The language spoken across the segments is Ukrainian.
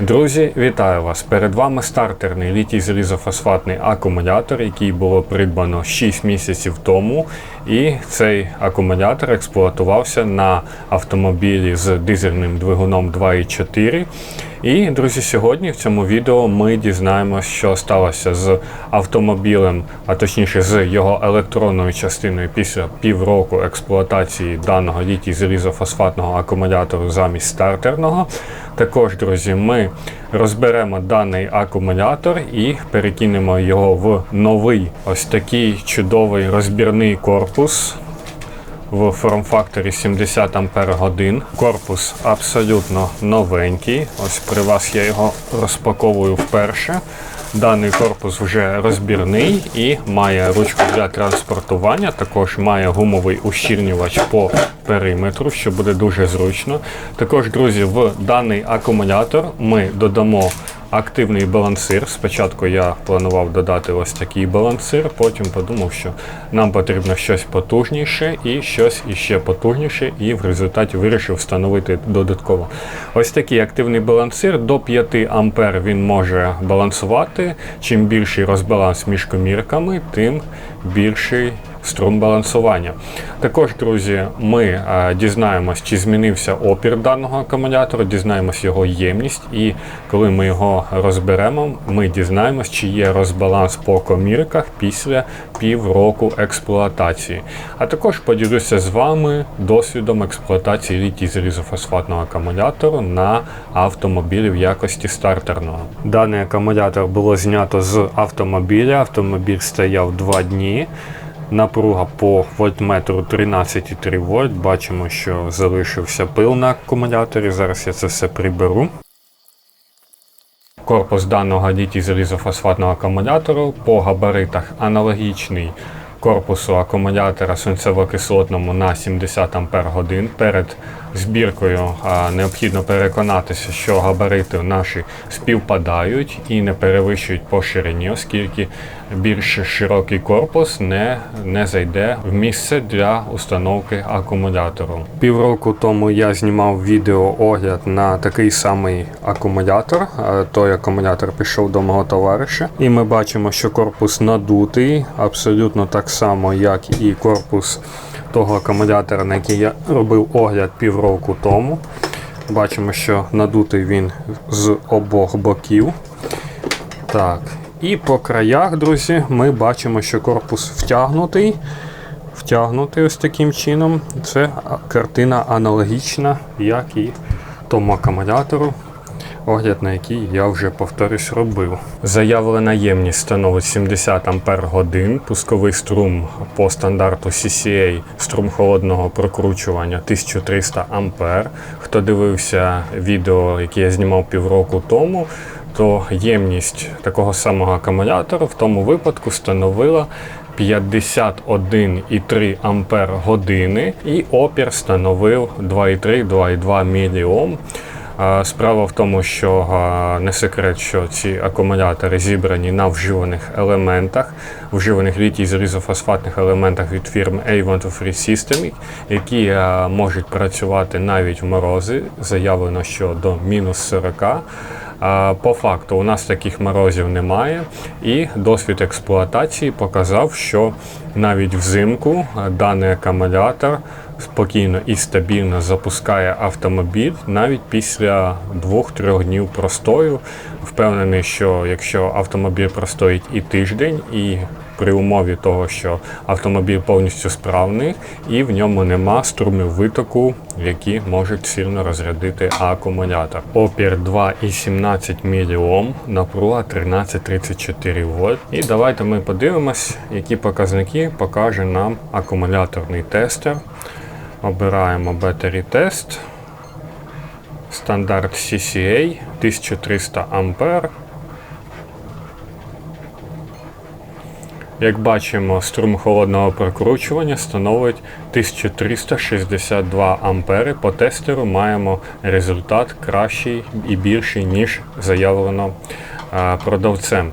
Друзі, вітаю вас! Перед вами стартерний літій залізофосфатний акумулятор, який було придбано 6 місяців тому. І цей акумулятор експлуатувався на автомобілі з дизельним двигуном 2.4. І, друзі, сьогодні в цьому відео ми дізнаємося, що сталося з автомобілем, а точніше з його електронною частиною після півроку експлуатації даного літій залізофосфатного акумулятору замість стартерного. Також, друзі, ми розберемо даний акумулятор і перекинемо його в новий ось такий чудовий розбірний корпус в форм-факторі 70 Ампер годин. Корпус абсолютно новенький. Ось при вас я його розпаковую вперше. Даний корпус вже розбірний і має ручку для транспортування. Також має гумовий ущільнювач по периметру, що буде дуже зручно. Також, друзі, в даний акумулятор ми додамо активний балансир. Спочатку я планував додати ось такий балансир, потім подумав, що нам потрібно щось потужніше і щось іще потужніше, і в результаті вирішив встановити додатково. Ось такий активний балансир до 5 ампер він може балансувати. Чим більший розбаланс між комірками, тим більший струм балансування. Також, друзі, ми е, дізнаємось, чи змінився опір даного акумулятора, дізнаємось його ємність, і коли ми його розберемо, ми дізнаємось, чи є розбаланс по комірках після півроку експлуатації. А також поділюся з вами досвідом експлуатації літій залізофосфатного акумулятору на автомобілі в якості стартерного. Даний акумулятор було знято з автомобіля. Автомобіль стояв 2 дні. Напруга по вольтметру 13,3 вольт. Бачимо, що залишився пил на акумуляторі. Зараз я це все приберу. Корпус даного літій залізофосфатного акумулятору по габаритах аналогічний корпусу акумулятора сонцево-кислотному на 70 Ампер. Перед збіркою необхідно переконатися, що габарити наші співпадають і не перевищують по ширині, оскільки більш широкий корпус не, не зайде в місце для установки акумулятору. Півроку тому я знімав відео огляд на такий самий акумулятор. А, Той акумулятор пішов до мого товариша, і ми бачимо, що корпус надутий, абсолютно так само, як і корпус того акумулятора, на який я робив огляд півроку тому. Бачимо, що надутий він з обох боків. Так. І по краях, друзі, ми бачимо, що корпус втягнутий. Втягнутий ось таким чином. Це картина аналогічна, як і тому акумулятору, огляд на який я вже повторюсь робив. Заявлена ємність становить 70 Ампер годин, пусковий струм по стандарту CCA, струм холодного прокручування 1300 Ампер. Хто дивився відео, яке я знімав півроку тому, то ємність такого самого акумулятора в тому випадку становила 51,3 Ампер години і опір становив 2,3-2,2 міліом. Справа в тому, що не секрет, що ці акумулятори зібрані на вживаних елементах, вживаних літій залізофосфатних елементах від фірми A123 System, які можуть працювати навіть в морози. Заявлено, що до мінус 40. По факту у нас таких морозів немає, і досвід експлуатації показав, що навіть взимку даний акумулятор спокійно і стабільно запускає автомобіль навіть після 2-3 днів простою. Впевнений, що якщо автомобіль простоїть і тиждень, і при умові того, що автомобіль повністю справний і в ньому нема струмів витоку, які можуть сильно розрядити акумулятор. Опір 2,17 мОм, напруга 1334 вольт. І давайте ми подивимось, які показники покаже нам акумуляторний тестер. Обираємо Battery Test. Стандарт CCA 1300 А. Як бачимо, струм холодного прокручування становить 1362 ампери. По тестеру маємо результат кращий і більший, ніж заявлено продавцем.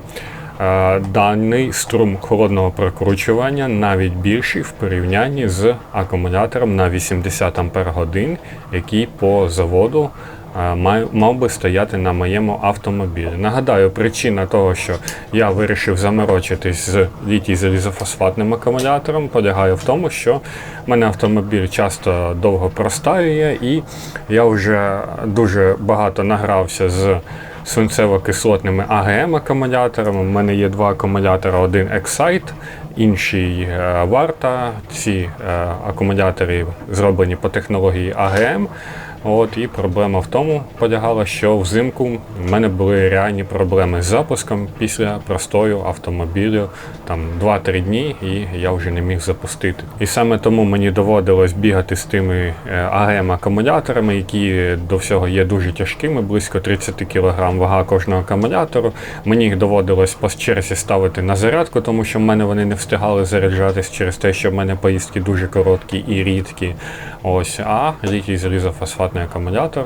Даний струм холодного прокручування навіть більший в порівнянні з акумулятором на 80 Ампер годин, який по заводу мав би стояти на моєму автомобілі. Нагадаю, причина того, що я вирішив заморочитись з літій залізофосфатним акумулятором, полягає в тому, що в мене автомобіль часто довго простаює, і я вже дуже багато награвся з свинцево-кислотними АГМ акумуляторами. У мене є два акумулятори: один Excite, інший е, Варта. Ці е, акумулятори зроблені по технології АГМ. От, і проблема в тому полягала, що взимку в мене були реальні проблеми з запуском після простою автомобілю там 2-3 дні, і я вже не міг запустити. І саме тому мені доводилось бігати з тими АГМ акумуляторами, які до всього є дуже тяжкими, близько 30 кг вага кожного акумулятору. Мені їх доводилось по черзі ставити на зарядку, тому що в мене вони не встигали заряджатись через те, що в мене поїздки дуже короткі і рідкі. Ось, а літій залізофосфатний акумулятор.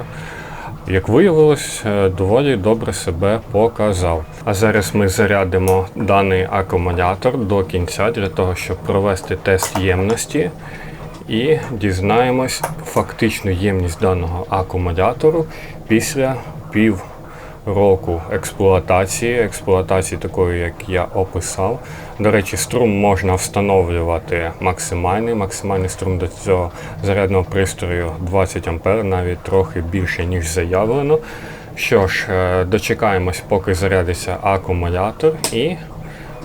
Як виявилось, е, доволі добре себе показав. А зараз ми зарядимо даний акумулятор до кінця для того, щоб провести тест ємності і дізнаємось фактичну ємність даного акумулятору після пів року експлуатації, експлуатації такої, як я описав. До речі, струм можна встановлювати максимальний. Максимальний струм до цього зарядного пристрою 20 А, навіть трохи більше, ніж заявлено. Що ж, е, дочекаємось, поки зарядиться акумулятор і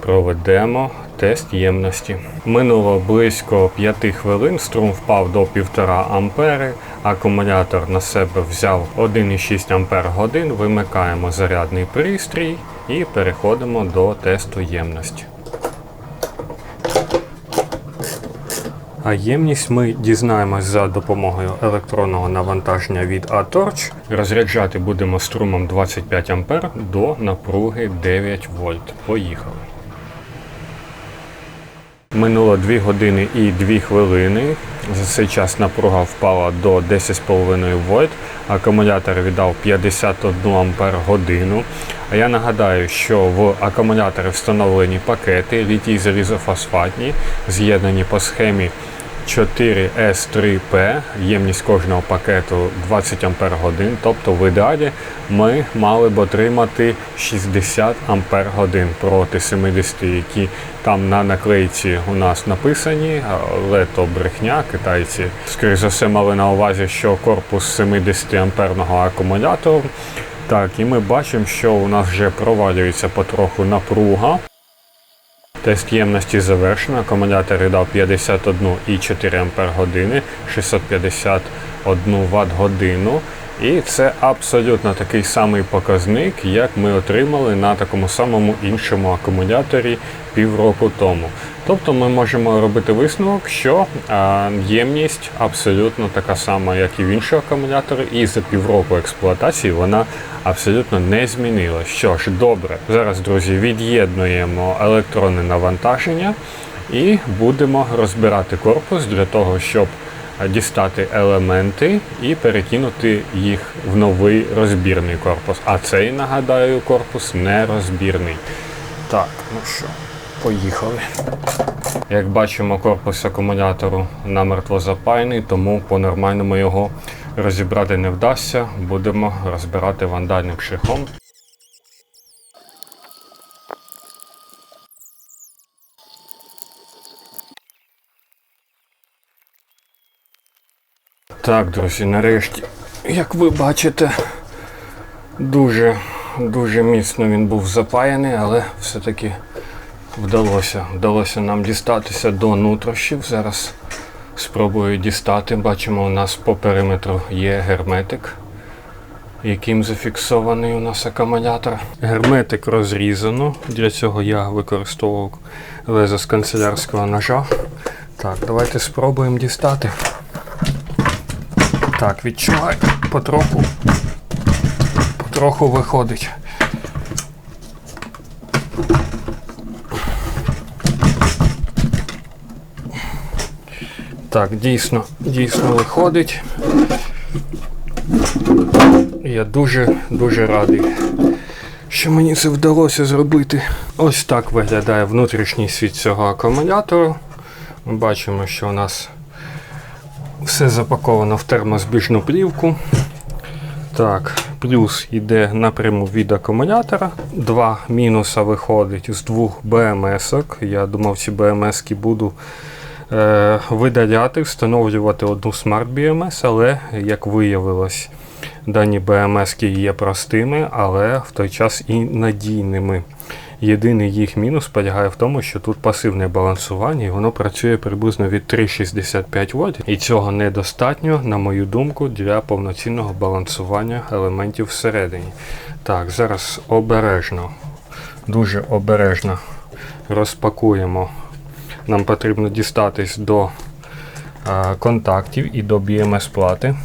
проведемо тест ємності. Минуло близько 5 хвилин, струм впав до 1,5 ампери. Акумулятор на себе взяв 1,6 ампер годин. Вимикаємо зарядний пристрій і переходимо до тесту ємності. А ємність ми дізнаємось за допомогою електронного навантаження від A-Torch. Розряджати будемо струмом 25 А до напруги 9 вольт. Поїхали. Минуло 2 години і 2 хвилини. За цей час напруга впала до 10,5 вольт. Акумулятор віддав 51 ампер годину. А я нагадаю, що в акумуляторі встановлені пакети літій залізофосфатні, з'єднані по схемі 4S3P, ємність кожного пакету 20 Ампер годин. Тобто в ідеалі ми мали б отримати 60 Ампер годин проти 70, які там на наклейці у нас написані, але то брехня. Китайці, скоріш за все, мали на увазі, що корпус 70 амперного акумулятору. Так, і ми бачимо, що у нас вже провалюється потроху напруга. Тест ємності завершено. Акумулятор дав 51,4 Ампер години, 651 Вт годину. І це абсолютно такий самий показник, як ми отримали на такому самому іншому акумуляторі півроку тому. Тобто ми можемо робити висновок, що а, ємність абсолютно така сама, як і в іншого акумулятора, і за півроку експлуатації вона абсолютно не змінилась. Що ж, добре, зараз, друзі, від'єднуємо електронне навантаження і будемо розбирати корпус для того, щоб дістати елементи і перекинути їх в новий розбірний корпус. А цей, нагадаю, корпус не розбірний. Так, ну що, поїхали. Як бачимо, корпус акумулятору намертво запаяний, тому по-нормальному його розібрати не вдасться. Будемо розбирати вандальним шляхом. Так, друзі, нарешті, як ви бачите, дуже, дуже міцно він був запаяний, але все-таки вдалося, вдалося нам дістатися до нутрощів. Зараз спробую дістати. Бачимо, у нас по периметру є герметик, яким зафіксований у нас акумулятор. Герметик розрізано. Для цього я використовував лезо з канцелярського ножа. Так, давайте спробуємо дістати. Так, відчуваю, потроху, потроху виходить. Так, дійсно, дійсно виходить. Я дуже-дуже радий, що мені це вдалося зробити. Ось так виглядає внутрішній світ цього акумулятору. Ми бачимо, що у нас все запаковано в термозбіжну плівку. Так, плюс йде напряму від акумулятора. Два мінуса виходить з двох БМС-ок. Я думав, ці БМС-ки буду е, видаляти, встановлювати одну Smart BMS, але як виявилось, дані BMS-ки є простими, але в той час і надійними. Єдиний їх мінус полягає в тому, що тут пасивне балансування, і воно працює приблизно від 3,65 вольт. І цього недостатньо, на мою думку, для повноцінного балансування елементів всередині. Так, зараз обережно, дуже обережно розпакуємо. Нам потрібно дістатись до а, контактів і до BMS-плати.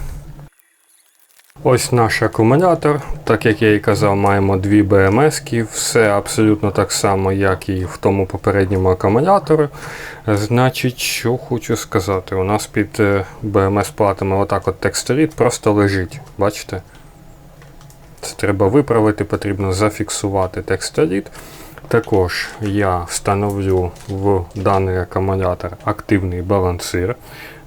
Ось наш акумулятор. Так як я і казав, маємо дві BMS, все абсолютно так само, як і в тому попередньому акумуляторі. Значить, що хочу сказати, у нас під е, BMS-платами отак от текстоліт просто лежить. Бачите? Це треба виправити, потрібно зафіксувати текстоліт. Також я встановлю в даний акумулятор активний балансир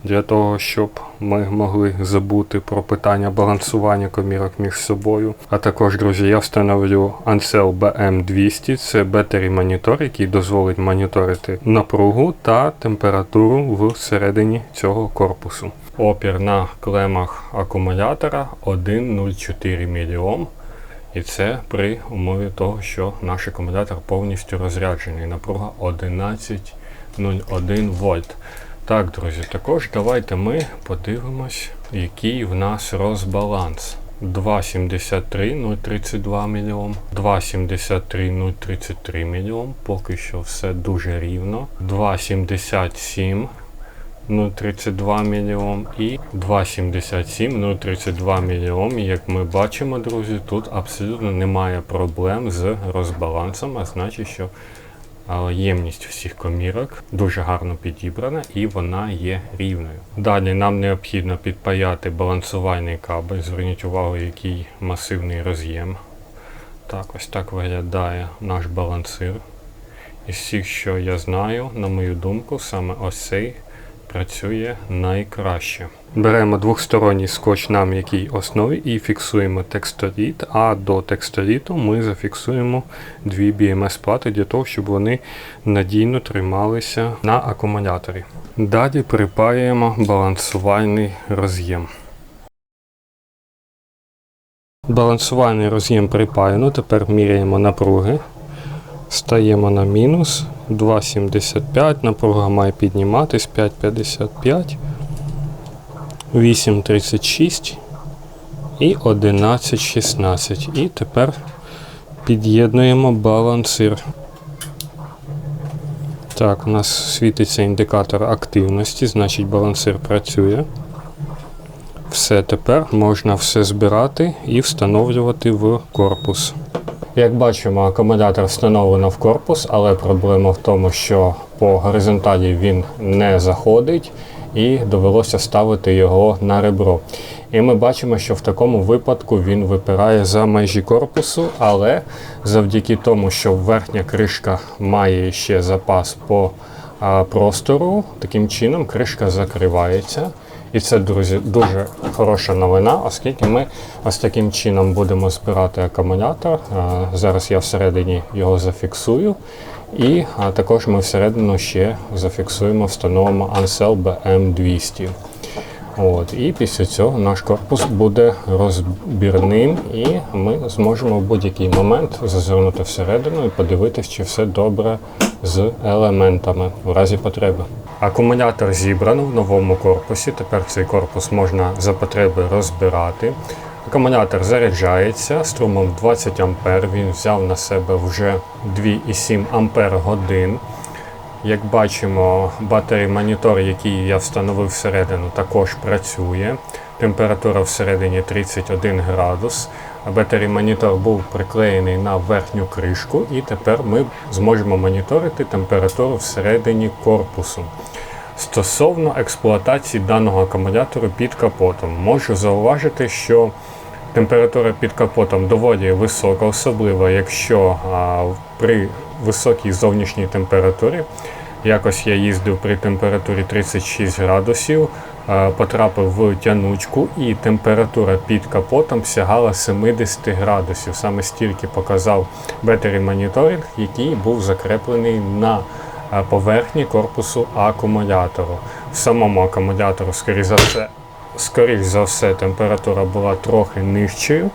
для того, щоб ми могли забути про питання балансування комірок між собою. А також, друзі, я встановлю Ansel BM200, це бетері монітор, який дозволить моніторити напругу та температуру всередині цього корпусу. Опір на клемах акумулятора 1,04 мОм. І це при умові того, що наш акумулятор повністю розряджений. Напруга 11,01 вольт. Так, друзі, також давайте ми подивимось, який в нас розбаланс. 2,73 032 мільйон, 2,73 033 мільйон, поки що все дуже рівно. 2,77 032 мільйон і 2,77 032 мільйон. Як ми бачимо, друзі, тут абсолютно немає проблем з розбалансом, а значить, що ємність всіх комірок дуже гарно підібрана і вона є рівною. Далі нам необхідно підпаяти балансувальний кабель. Зверніть увагу, який масивний роз'єм. Так, ось так виглядає наш балансир. Із всіх, що я знаю, на мою думку, саме ось цей працює найкраще. Беремо двохсторонній скотч на м'якій основі і фіксуємо текстоліт, а до текстоліту ми зафіксуємо дві BMS-плати для того, щоб вони надійно трималися на акумуляторі. Далі припаюємо балансувальний роз'єм. Балансувальний роз'єм припаяно, тепер міряємо напруги. Стаємо на мінус 2,75, напруга має підніматись 5,55, 8,36 і 11,16. І тепер під'єднуємо балансир. Так, у нас світиться індикатор активності, значить балансир працює. Все, тепер можна все збирати і встановлювати в корпус. Як бачимо, акумулятор встановлено в корпус, але проблема в тому, що по горизонталі він не заходить і довелося ставити його на ребро. І ми бачимо, що в такому випадку він випирає за межі корпусу, але завдяки тому, що верхня кришка має ще запас по простору, таким чином кришка закривається. І це, друзі, дуже хороша новина, оскільки ми ось таким чином будемо збирати акумулятор. Зараз я всередині його зафіксую. І також ми всередину ще зафіксуємо, встановимо Ansel BM200. От, І після цього наш корпус буде розбірним, і ми зможемо в будь-який момент зазирнути всередину і подивитися, чи все добре з елементами в разі потреби. Акумулятор зібрано в новому корпусі. Тепер цей корпус можна за потреби розбирати. Акумулятор заряджається струмом 20 А. Він взяв на себе вже 2,7 Ампер годин. Як бачимо, батарей монітор, який я встановив всередину, також працює. Температура всередині 31 градус. Батарей монітор був приклеєний на верхню кришку, і тепер ми зможемо моніторити температуру всередині корпусу. Стосовно експлуатації даного акумулятору під капотом, можу зауважити, що температура під капотом доволі висока, особливо якщо а, при високій зовнішній температурі. Якось я їздив при температурі 36 градусів, потрапив в тянучку, і температура під капотом сягала 70 градусів. Саме стільки показав Battery моніторинг, який був закреплений на е, поверхні корпусу акумулятору. В самому акумулятору, скоріш за все, скоріш за все, температура була трохи нижчою.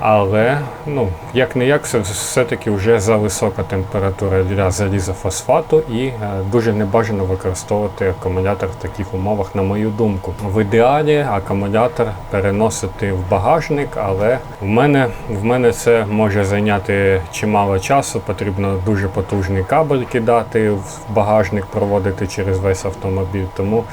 Але ну, як не як, все- все-таки вже за висока температура для залізофосфату і е, дуже небажано використовувати акумулятор в таких умовах, на мою думку. В ідеалі акумулятор переносити в багажник, але в мене, в мене це може зайняти чимало часу. Потрібно дуже потужний кабель кидати в багажник, проводити через весь автомобіль. Тому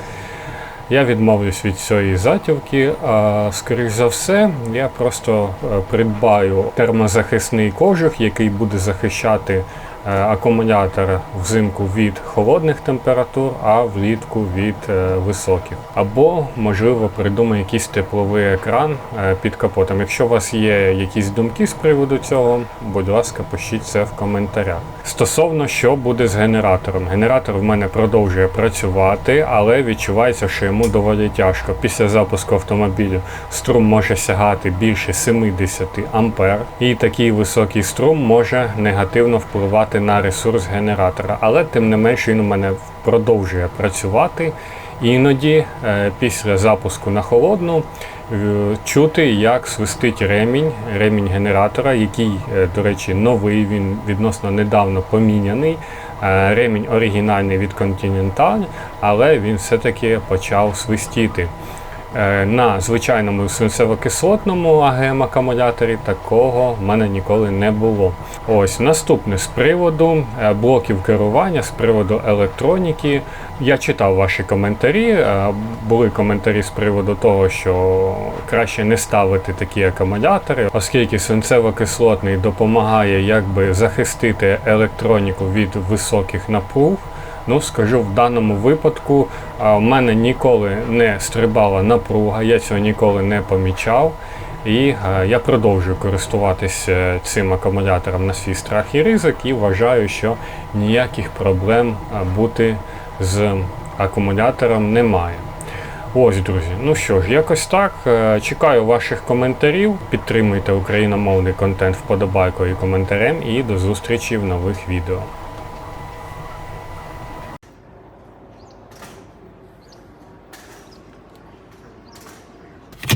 я відмовлюсь від цієї затівки. А, скоріш за все, я просто е, придбаю термозахисний кожух, який буде захищати акумулятор взимку від холодних температур, а влітку від е, високих. Або, можливо, придумаю якийсь тепловий екран е, під капотом. Якщо у вас є якісь думки з приводу цього, будь ласка, пишіть це в коментарях. Стосовно що буде з генератором. Генератор в мене продовжує працювати, але відчувається, що йому доволі тяжко. Після запуску автомобілю струм може сягати більше 70 ампер, і такий високий струм може негативно впливати на ресурс генератора. Але тим не менш він у мене продовжує працювати. Іноді е, після запуску на холодну е, чути, як свистить ремінь, ремінь генератора, який, е, до речі, новий, він відносно недавно поміняний. Ремінь оригінальний від Continental, але він все-таки почав свистіти. Е, На звичайному свинцево-кислотному АГМ акумуляторі такого в мене ніколи не було. Ось наступне з приводу е, блоків керування, з приводу електроніки. Я читав ваші коментарі. е, Були коментарі з приводу того, що краще не ставити такі акумулятори, оскільки свинцево-кислотний допомагає якби захистити електроніку від високих напруг. Ну, скажу, в даному випадку в мене ніколи не стрибала напруга, я цього ніколи не помічав. І я продовжую користуватися цим акумулятором на свій страх і ризик, і вважаю, що ніяких проблем бути з акумулятором немає. Ось, друзі. Ну що ж, якось так. Е, Чекаю ваших коментарів. Підтримуйте україномовний контент вподобайкою і коментарем. І до зустрічі в нових відео.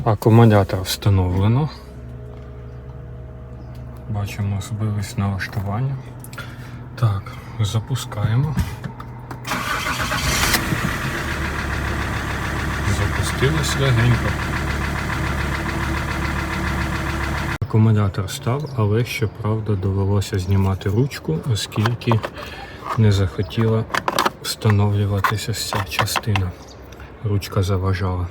Акумулятор встановлено. Бачимо, збились налаштування. Так, запускаємо. Запустилось легенько. Акумулятор став, але щоправда довелося знімати ручку, оскільки не захотіла встановлюватися ця частина. Ручка заважала.